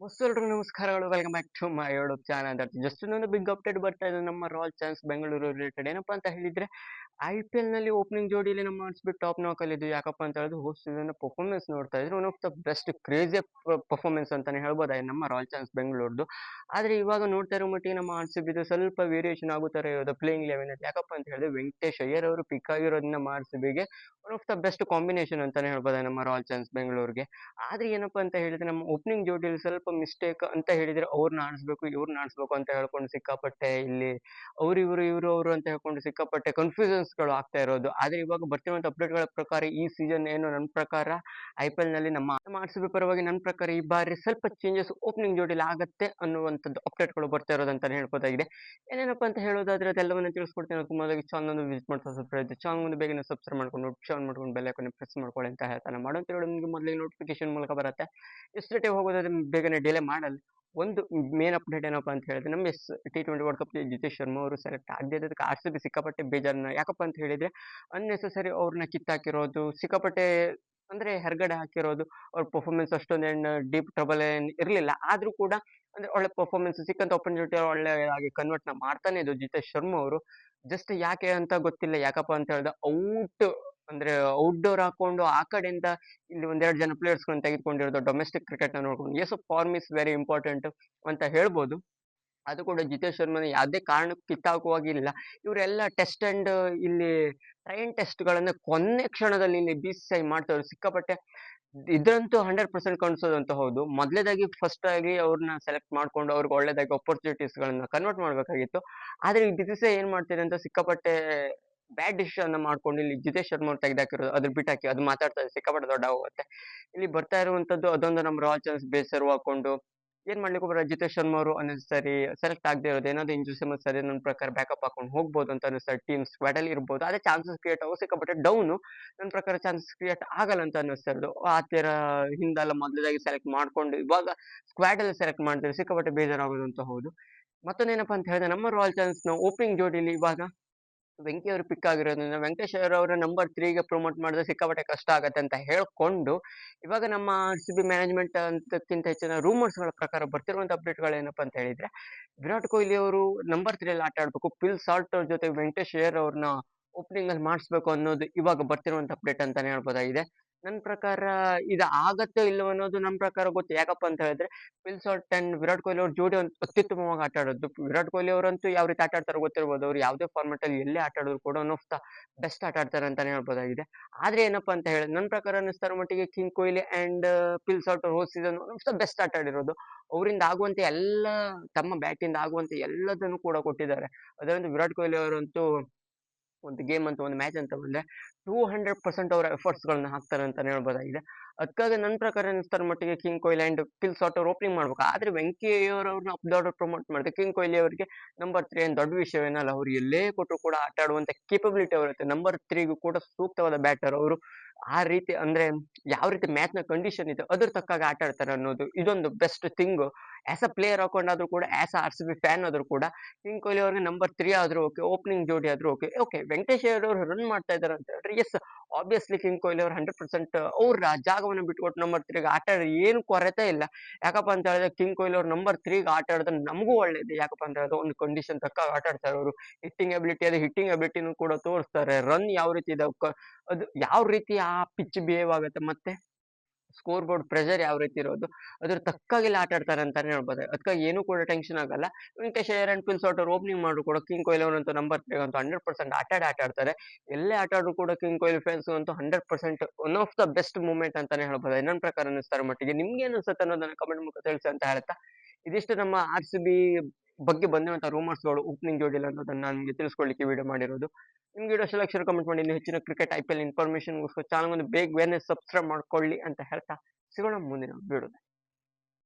ಎಲ್ರಿಗೂ ನಮಸ್ಕಾರಗಳು. Welcome back to my YouTube channel just ಇನ್ನೊಂದು ಬಿಗ್ ಅಪ್ಡೇಟ್ ಬರ್ತಾ ಇದೆ ನಮ್ಮ ರಾಯಲ್ ಚಾನ್ಸ್ ಬೆಂಗಳೂರು ರಿಲೇಟೆಡ್ ಏನಪ್ಪಾ ಅಂತ ಹೇಳಿದ್ರೆ ಐ ಪಿ ಎಲ್ನಲ್ಲಿ ಓಪನಿಂಗ್ ಜೋಡಿಯಲ್ಲಿ ನಮ್ಮ ಆಡಿಸ್ಬಿಟ್ಟು ಟಾಪ್ ನಾಕಲ್ಲಿ ಇದು ಯಾಕಪ್ಪ ಅಂತ ಹೇಳಿದ್ರೆ ಹೋಸ್ಟ್ ಸೀಸನ್ ಪರ್ಫಾರ್ಮೆನ್ಸ್ ನೋಡ್ತಾ ಇದ್ರೆ. One of the best crazy performance ಅಂತಾನೆ ಹೇಳ್ಬೋದಾಗಿದೆ ನಮ್ಮ ರಾಯಲ್ ಚಾನ್ಸ್ ಬೆಂಗಳೂರದು ಆದ್ರೆ ಇವಾಗ ನೋಡ್ತಾ ಇರೋ ಮಟ್ಟಿಗೆ ನಮ್ಮ ಆರ್ ಸ್ವಲ್ಪ ವೇರಿಯೇಷನ್ ಆಗುತ್ತಾರೆ ಇರೋದು ಪ್ಲೇಯಿಂಗ್ ಲೆವೆನ್ ಅಲ್ಲಿ. ಯಾಕಪ್ಪ ಅಂತ ಹೇಳಿದ್ರೆ, ವೆಂಕಟೇಶ್ ಅಯ್ಯರ್ ಅವರು ಪಿಕ್ ಆಗಿರೋದನ್ನ ನಮ್ಮ one of the best combination ಅಂತಾನೆ ಹೇಳ್ಬೋದು ನಮ್ಮ ರಾಯಲ್ ಚಾನ್ಸ್ ಬೆಂಗಳೂರಿಗೆ ಆದ್ರೆ ಏನಪ್ಪಾ ಅಂತ ಹೇಳಿದ್ರೆ, ನಮ್ಮ ಓಪನಿಂಗ್ ಜೋಡಿಯಲ್ಲಿ ಸ್ವಲ್ಪ ಮಿಸ್ಟೇಕ್ ಅಂತ ಹೇಳಿದ್ರೆ ಅವ್ರನ್ನ ಆಡಿಸ್ಬೇಕು ಇವ್ರನ್ನ ಆಡಿಸ್ಬೇಕು ಅಂತ ಹೇಳ್ಕೊಂಡು ಸಿಕ್ಕಾಪಟ್ಟೆ ಇಲ್ಲಿ ಅವ್ರು ಇವರು ಇವರು ಅವರು ಅಂತ ಹೇಳ್ಕೊಂಡು ಸಿಕ್ಕಾಪಟ್ಟೆ ಕನ್ಫ್ಯೂಷನ್ಸ್ಗಳು ಆಗ್ತಾ ಇರೋದು. ಆದ್ರೆ ಇವಾಗ ಬರ್ತಿರುವಂತ ಅಪ್ಡೇಟ್ಗಳ ಪ್ರಕಾರ ಈ ಸೀಸನ್ ಏನು ನನ್ನ ಪ್ರಕಾರ ಐ ನಲ್ಲಿ ನಮ್ಮ ಆಟ ಪರವಾಗಿ ನನ್ನ ಪ್ರಕಾರ ಈ ಬಾರಿ ಸ್ವಲ್ಪ ಚೇಂಜಸ್ ಓಪನಿಂಗ್ ಜೋಡಿಲಿ ಆಗತ್ತೆ ಅನ್ನುವಂಥದ್ದು ಅಪ್ಡೇಟ್ಗಳು ಬರ್ತಾ ಇರೋದಂತ ಹೇಳ್ಬೋದಾಗಿದೆ. ಏನೇನಪ್ಪ ಅಂತ ಹೇಳೋದಾದ್ರೆ ಅದೆಲ್ಲವನ್ನ ತಿಳಿಸ್ಕೊಡ್ತೀನಿ ತುಂಬಾಗಿ ಚಾನಲ್ ವಿಸಿಟ್ ಮಾಡ್ತಾ ಸಬ್ಸ್ಕ್ರೈಬ್ ಚಾನಲ್ ಒಂದು ಬೇಗನೆ ಸಬ್ಸ್ಕ್ರೈಬ್ ಮಾಡ್ಕೊಂಡು ನೋಟಿಫಿಕೇಶನ್ ಮಾಡ್ಕೊಂಡು ಬೆಲ್ ಪ್ರೆಸ್ ಮಾಡ್ಕೊಳ್ಳಿ ಅಂತ ಹೇಳ್ತಾನೆ. ಮಾಡೋಂತ ನಿಮಗೆ ಮೊದಲಿಗೆ ನೋಟಿಫಿಕೇಶನ್ ಮೂಲಕ ಬರುತ್ತೆ. ಎಷ್ಟು ಹೋಗೋದಾದ್ರೆ ಬೇಗನೆ ಡಿಲೇ ಮಾಡಲ್ಲ. ಒಂದು ಮೇನ್ ಅಪ್ಡೇಟ್ ಏನಪ್ಪ ಅಂತ ಹೇಳಿದ್ರೆ, ನಮ್ಮ S T twenty World Cup Jitesh Sharma ಅವರು ಸೆಲೆಕ್ಟ್ ಆಗದಿದ್ದಕ್ಕೆ ಆರ್ ಸಿ ಬಿ ಸಿಕ್ಕಾಪಟ್ಟೆ ಬೇಜಾರನ್ನ, ಯಾಕಪ್ಪ ಅಂತ ಹೇಳಿದ್ರೆ ಅನ್ನೆಸೆಸರಿ ಅವ್ರನ್ನ ಕಿತ್ತಾಕಿರೋದು, ಸಿಕ್ಕಾಪಟ್ಟೆ ಅಂದ್ರೆ ಹೆರ್ಗಡೆ ಹಾಕಿರೋದು, ಅವ್ರ ಪರ್ಫಾರ್ಮೆನ್ಸ್ ಅಷ್ಟೊಂದೇನು ಡೀಪ್ ಟ್ರಬಲ್ ಏನು ಇರಲಿಲ್ಲ. ಆದ್ರೂ ಕೂಡ ಅಂದ್ರೆ ಒಳ್ಳೆ ಪರ್ಫಾರ್ಮೆನ್ಸ್ ಸಿಕ್ಕಂತ ಆಪರ್ಚುನಿಟಿ ಆಗಿ ಕನ್ವರ್ಟ್ನ ಮಾಡ್ತಾನೆ ಇದು ಜಿತೇಶ್ ಶರ್ಮಾ ಅವರು. ಜಸ್ಟ್ ಯಾಕೆ ಅಂತ ಗೊತ್ತಿಲ್ಲ, ಯಾಕಪ್ಪ ಅಂತ ಹೇಳಿದ್ರೆ ಔಟ್ ಅಂದ್ರೆ ಔಟ್ಡೋರ್ ಹಾಕೊಂಡು ಆ ಕಡೆಯಿಂದ ಇಲ್ಲಿ ಒಂದೆರಡು ಜನ ಪ್ಲೇಯರ್ಸ್ ಗಳನ್ನ ತೆಗೆದುಕೊಂಡಿರೋದು ಡೊಮೆಸ್ಟಿಕ್ ಕ್ರಿಕೆಟ್ನ ನೋಡ್ಕೊಂಡು. As form is very important ಅಂತ ಹೇಳ್ಬೋದು. ಅದು ಕೂಡ ಜಿತೇಶ್ ಶರ್ಮನ ಯಾವುದೇ ಕಾರಣಕ್ಕೂ ಕಿತ್ತಾಕುವಾಗಿಲ್ಲ. ಇವರೆಲ್ಲ ಟೆಸ್ಟ್ ಅಂಡ್ ಇಲ್ಲಿ ಟ್ರೈನ್ ಟೆಸ್ಟ್ ಗಳನ್ನ ಕೊನೆ ಕ್ಷಣದಲ್ಲಿ ಇಲ್ಲಿ ಬಿ ಸಿ ಐ ಮಾಡ್ತಾರೆ ಸಿಕ್ಕಾಪಟ್ಟೆ ಇದಂತೂ ಹಂಡ್ರೆಡ್ ಪರ್ಸೆಂಟ್ ಕಾಣಿಸೋದಂತ ಹೌದು. ಮೊದಲೇದಾಗಿ ಫಸ್ಟ್ ಆಗಿ ಅವ್ರನ್ನ ಸೆಲೆಕ್ಟ್ ಮಾಡ್ಕೊಂಡು ಅವ್ರಿಗೆ ಒಳ್ಳೇದಾಗಿ ಅಪರ್ಚುನಿಟೀಸ್ ಗಳನ್ನ ಕನ್ವರ್ಟ್ ಮಾಡ್ಬೇಕಾಗಿತ್ತು. ಆದ್ರೆ ಈ ಬಿ ಸಿ ಐ ಏನ್ ಮಾಡ್ತಿದೆ ಅಂತ ಸಿಕ್ಕಾಪಟ್ಟೆ ಬ್ಯಾಡ್ ಡಿಸಿಷನ್ ಮಾಡ್ಕೊಂಡು ಇಲ್ಲಿ ಜಿತೇಶ್ ಶರ್ಮ ತೆಗೆದಾಕಿರೋದು ಅದ್ರ ಬಿಟ್ಟಾಕಿ ಅದು ಮಾತಾಡ್ತಾರೆ ಸಿಕ್ಕಾಪಟ್ಟೆ ದೊಡ್ಡ ಹೋಗುತ್ತೆ ಇಲ್ಲಿ ಬರ್ತಾ ಇರುವಂತದ್ದು ಅದೊಂದು ನಮ್ಮ ರಾಯಲ್ ಚಾನ್ಸ್ ಬೇಸರ್ ಹಾಕೊಂಡು, ಏನ್ ಮಾಡ್ಲಿಕ್ಕೆ ಬರೋ ಜಿತೇಶ್ ಶರ್ಮ ಅವರು ಅನ್ನಿಸ್ತಾರೆ ಸೆಲೆಕ್ಟ್ ಆಗದೆ ಇರೋದು, ಏನಾದ್ರು ಇಂಜು ಸಮಸ್ಯೆ ಸರಿ ನನ್ನ ಪ್ರಕಾರ ಬ್ಯಾಕಪ್ ಹಾಕೊಂಡು ಹೋಗ್ಬೋದು ಅಂತ ಅನಿಸ್ತಾರೆ ಟೀಮ್ ಸ್ಕ್ವಾಡ್ ಅಲ್ಲಿ ಇರ್ಬೋದು ಅದೇ ಚಾನ್ಸಸ್ ಕ್ರಿಯೇಟ್ ಆಗೋ ಸಿಕ್ಕಾಪಟ್ಟೆ ಡೌನು ನನ್ನ ಪ್ರಕಾರ ಚಾನ್ಸಸ್ ಕ್ರಿಯೇಟ್ ಆಗಲ್ಲ ಅಂತ ಅನ್ನಿಸ್ತಾ ಇರೋದು. ಆ ಥರ ಹಿಂದೆಲ್ಲ ಮೊದಲದಾಗಿ ಸೆಲೆಕ್ಟ್ ಮಾಡ್ಕೊಂಡು, ಇವಾಗ ಸ್ಕ್ವಾಡ್ ಅಲ್ಲಿ ಸೆಲೆಕ್ಟ್ ಮಾಡ್ತಾರೆ ಸಿಕ್ಕಾಪಟ್ಟೆ ಬೇಜಾರಾಗೋದು ಅಂತ ಹೌದು. ಮತ್ತೊಂದೇನಪ್ಪ ಅಂತ ಹೇಳಿದ್ರೆ, ನಮ್ಮ ರಾಯಲ್ ಚಾನ್ಸ್ನ ಓಪನಿಂಗ್ ಜೋಡಿಲಿ ಇವಾಗ ವೆಂಕಿ ಅವರು ಪಿಕ್ ಆಗಿರೋದ್ರಿಂದ ವೆಂಕಟೇಶ್ ಅವರ ನಂಬರ್ ತ್ರೀಗೆ ಪ್ರಮೋಟ್ ಮಾಡಿದ್ರೆ ಸಿಕ್ಕಾಪಟ್ಟೆ ಕಷ್ಟ ಆಗತ್ತೆ ಅಂತ ಹೇಳ್ಕೊಂಡು, ಇವಾಗ ನಮ್ಮ ಆರ್ ಸಿ ಬಿ ಮ್ಯಾನೇಜ್ಮೆಂಟ್ ಅಂತಕ್ಕಿಂತ ಹೆಚ್ಚಿನ ರೂಮರ್ಸ್ಗಳ ಪ್ರಕಾರ ಬರ್ತಿರುವಂಥ ಅಪ್ಡೇಟ್ಗಳು ಏನಪ್ಪಾ ಅಂತ ಹೇಳಿದ್ರೆ, ವಿರಾಟ್ ಕೊಹ್ಲಿ ಅವರು ನಂಬರ್ ತ್ರೀ ಅಲ್ಲಿ ಆಟ ಆಡಬೇಕು ಪಿಲ್ ಸಾಲ್ಟ್ ಅವ್ರ ಜೊತೆ ವೆಂಕಟೇಶ್ ಅಯ್ಯರ್ ಅವ್ರನ್ನ ಓಪನಿಂಗ್ ಅಲ್ಲಿ ಮಾಡಿಸ್ಬೇಕು ಅನ್ನೋದು ಇವಾಗ ಬರ್ತಿರುವಂತ ಅಪ್ಡೇಟ್ ಅಂತಾನೆ ಹೇಳ್ಬೋದಾಗಿದೆ. ನನ್ನ ಪ್ರಕಾರ ಇದು ಆಗತ್ತೋ ಇಲ್ಲವೋ ಅನ್ನೋದು ನಮ್ಮ ಪ್ರಕಾರ ಗೊತ್ತು. ಯಾಕಪ್ಪ ಅಂತ ಹೇಳಿದ್ರೆ Phil Salt and Virat Kohli ಅವ್ರ ಜೋಡಿ ಒಂದು ಅತ್ಯುತ್ತಮವಾಗಿ ಆಟ ಆಡೋದು ವಿರಾಟ್ ಕೊಹ್ಲಿ ಅವರಂತೂ ಯಾವ ರೀತಿ ಆಟ ಆಡ್ತಾರೋ ಗೊತ್ತಿರ್ಬೋದು. ಅವ್ರು ಯಾವುದೇ ಫಾರ್ಮೆಟ್ ಅಲ್ಲಿ ಎಲ್ಲೇ ಆಟ ಆಡಿದ್ರು ಕೂಡ ಒನ್ ಬೆಸ್ಟ್ ಆಟ ಆಡ್ತಾರೆ ಅಂತಾನೆ ಹೇಳ್ಬೋದಾಗಿದೆ. ಆದ್ರೆ ಏನಪ್ಪ ಅಂತ ಹೇಳಿದ್ರೆ ನನ್ನ ಪ್ರಕಾರ ಅನ್ನಿಸ್ತಾರ ಮಟ್ಟಿಗೆ ಕಿಂಗ್ ಕೊಹ್ಲಿ ಅಂಡ್ ಸಾಲ್ಟ್ ಅವ್ರ ಹೋದ್ ಸೀಸನ್ ಒನ್ ಬೆಸ್ಟ್ ಆಟ ಆಡಿರೋದು. ಅವರಿಂದ ಆಗುವಂತೆ ಎಲ್ಲ, ತಮ್ಮ ಬ್ಯಾಟಿಂದ ಆಗುವಂತೆ ಎಲ್ಲದನ್ನು ಕೂಡ ಕೊಟ್ಟಿದ್ದಾರೆ. ಅದರಿಂದ ವಿರಾಟ್ ಕೊಹ್ಲಿ ಅವರಂತೂ ಒಂದು ಗೇಮ್ ಅಂತ ಒಂದು ಮ್ಯಾಚ್ ಅಂತ ಬಂದರೆ ಟೂ ಹಂಡ್ರೆಡ್ ಪರ್ಸೆಂಟ್ ಅವರ ಎಫರ್ಟ್ಸ್ಗಳನ್ನ ಹಾಕ್ತಾರೆ ಅಂತಲೇ ಹೇಳ್ಬೋದಾಗಿದೆ. ಅದಕ್ಕಾಗಿ ನನ್ನ ಪ್ರಕಾರ ಅನಿಸ್ತಾರೆ ಮಟ್ಟಿಗೆ king Kohli and Phil Salt ಅವ್ರು ಓಪನಿಂಗ್ ಮಾಡ್ಬೇಕು. ಆದರೆ ವೆಂಕಿ ಅವ್ರನ್ನ ಅಪ್ ದೊಡ್ಡ ಪ್ರಮೋಟ್ ಮಾಡಿದೆ ಕಿಂಗ್ ಕೊಹ್ಲಿ ಅವರಿಗೆ ನಂಬರ್ ತ್ರೀ ಏನು ದೊಡ್ಡ ವಿಷಯವೇನಲ್ಲ ಅವ್ರು ಎಲ್ಲೇ ಕೊಟ್ಟರು ಕೂಡ ಆಟ ಆಡುವಂಥ ಕೇಪಬಿಲಿಟಿ ಅವರುತ್ತೆ ನಂಬರ್ ತ್ರೀಗೂ ಕೂಡ ಸೂಕ್ತವಾದ ಬ್ಯಾಟರ್ ಅವರು. ಆ ರೀತಿ ಅಂದರೆ ಯಾವ ರೀತಿ ಮ್ಯಾಚ್ನ ಕಂಡೀಷನ್ ಇದೆ, ಅದ್ರ ತಕ್ಕಾಗಿ ಆಟ ಆಡ್ತಾರೆ ಅನ್ನೋದು ಇದೊಂದು best thing as a player ಹಾಕೊಂಡಾದ್ರೂ ಕೂಡ as R C B fan ಆದ್ರೂ ಕೂಡ ಕಿಂಗ್ ಕೊಹ್ಲಿ ಅವ್ರಿಗೆ ನಂಬರ್ ತ್ರೀ ಆದ್ರೂ ಓಕೆ ಓಪನಿಂಗ್ ಜೋಡಿ ಆದ್ರೂ ಓಕೆ ಓಕೆ ವೆಂಕಟೇಶ್ ಅವರು ರನ್ ಮಾಡ್ತಾ ಇದ್ದಾರೆ ಅಂತ ಹೇಳಿದ್ರೆ ಎಸ್ ಆಬ್ವಿಯಸ್ಲಿ ಕಿಂಗ್ ಕೊಹ್ಲಿ ಅವರು ಹಂಡ್ರೆಡ್ ಪರ್ಸೆಂಟ್ ಅವ್ರ ಜಾಗವನ್ನು ಬಿಟ್ಕೊಟ್ಟು ನಂಬರ್ ತ್ರೀಗೆ ಆಟ ಆಡಿ ಏನು ಕೊರತೆ ಇಲ್ಲ. ಯಾಕಪ್ಪ ಅಂತ ಹೇಳಿದ್ರೆ ಕಿಂಗ್ ಕೊಹ್ಲಿ ಅವ್ರು ನಂಬರ್ ತ್ರೀಗೆ ಆಟ ಆಡಿದ್ರೆ ನಮಗೂ ಒಳ್ಳೇದು. ಯಾಕಪ್ಪ ಅಂತ ಹೇಳಿದ್ರೆ ಒಂದು ಕಂಡೀಷನ್ ತಕ್ಕ ಆಟ ಆಡ್ತಾರೆ ಅವರು. ಹಿಟ್ಟಿಂಗ್ ಅಬಿಲಿಟಿ ಅದು ಹಿಟ್ಟಿಂಗ್ ಅಬಿಲಿಟಿನೂ ಕೂಡ ತೋರಿಸ್ತಾರೆ. ರನ್ ಯಾವ ರೀತಿ ಇದೆ ಅದು ಯಾವ ರೀತಿ ಆ ಪಿಚ್ ಬಿಹೇವ್ ಆಗುತ್ತೆ ಮತ್ತೆ? ಸ್ಕೋರ್ ಬೋರ್ಡ್ ಪ್ರೆಷರ್ ಯಾವ ರೀತಿ ಇರೋದು, ಅದ್ರ ತಕ್ಕಾಗಿಲ್ಲ ಆಟ ಆಡ್ತಾರೆ ಅಂತಾನೆ ಹೇಳ್ಬೋದು. ಅದಕ್ಕಾಗಿ ಏನು ಕೂಡ ಟೆನ್ಷನ್ ಆಗಲ್ಲ. ವೆಂಕಟೇಶ್ ಏರ್ ಅಂಡ್ ಪಿಲ್ಸ್ ಅವ್ರು ಓಪನಿಂಗ್ ಮಾಡ್ರು ಕೂಡ ಕಿಂಗ್ ಕೊಹ್ಲಿ ಅವರಂತೂ ನಂಬರ್ ತ್ರೀ ಅಂತೂ ಹಂಡ್ರೆಡ್ ಪರ್ಸೆಂಟ್ ಆಟ ಆಟ ಆಡ್ತಾರೆ. ಎಲ್ಲೇ ಆಟ ಆಡ್ರು ಕೂಡ ಕಿಂಗ್ ಕೊಹ್ಲಿ ಫ್ಯಾನ್ಸ್ ಅಂತೂ hundred percent one of the best moment ಅಂತಾನೆ ಹೇಳ್ಬೋದು. ನನ್ನ ಪ್ರಕಾರ ಅನಿಸ್ತಾರೆ ಮಟ್ಟಿಗೆ. ನಿಮ್ಗೆ ಅನಿಸುತ್ತೆ ಅನ್ನೋದನ್ನ ಕಮೆಂಟ್ ಮೂಲಕ ತಿಳಿಸಿ ಅಂತ ಹೇಳ್ತಾ ಇದಿಷ್ಟು ನಮ್ಮ ಆರ್ ಸಿ ಬಿ ಬಗ್ಗೆ ಬಂದಿರುವಂತ ರೂಮರ್ಸ್ಗಳು ಓಪನಿಂಗ್ ಜೋಡಿಲ್ಲ ಅನ್ನೋದನ್ನ ನಿಮಗೆ ತಿಳಿಸ್ಕೊಳ್ಳಿಕ್ಕೆ ವಿಡಿಯೋ ಮಾಡಿರೋದು. ನಿಮ್ಗೆ ವಿಡಿಯೋ ಸೆಲೆಕ್ಷನ್ ಕಮೆಂಟ್ ಮಾಡಿ, ಇನ್ನು ಹೆಚ್ಚಿನ ಕ್ರಿಕೆಟ್ ಐ ಪಿ ಎಲ್ ಇನ್ಫಾರ್ಮೇಷನ್ಗೋಸ್ಕರ ಚಾನಲ್ ಒಂದು ಬೇಗ ಬೇಗನೆ ಸಬ್ಸ್ಕ್ರೈಬ್ ಮಾಡ್ಕೊಳ್ಳಿ ಅಂತ ಹೇಳ್ತಾ ಸಿಗೋಣ ಮುಂದಿನ ವಿಡಿಯೋದಲ್ಲಿ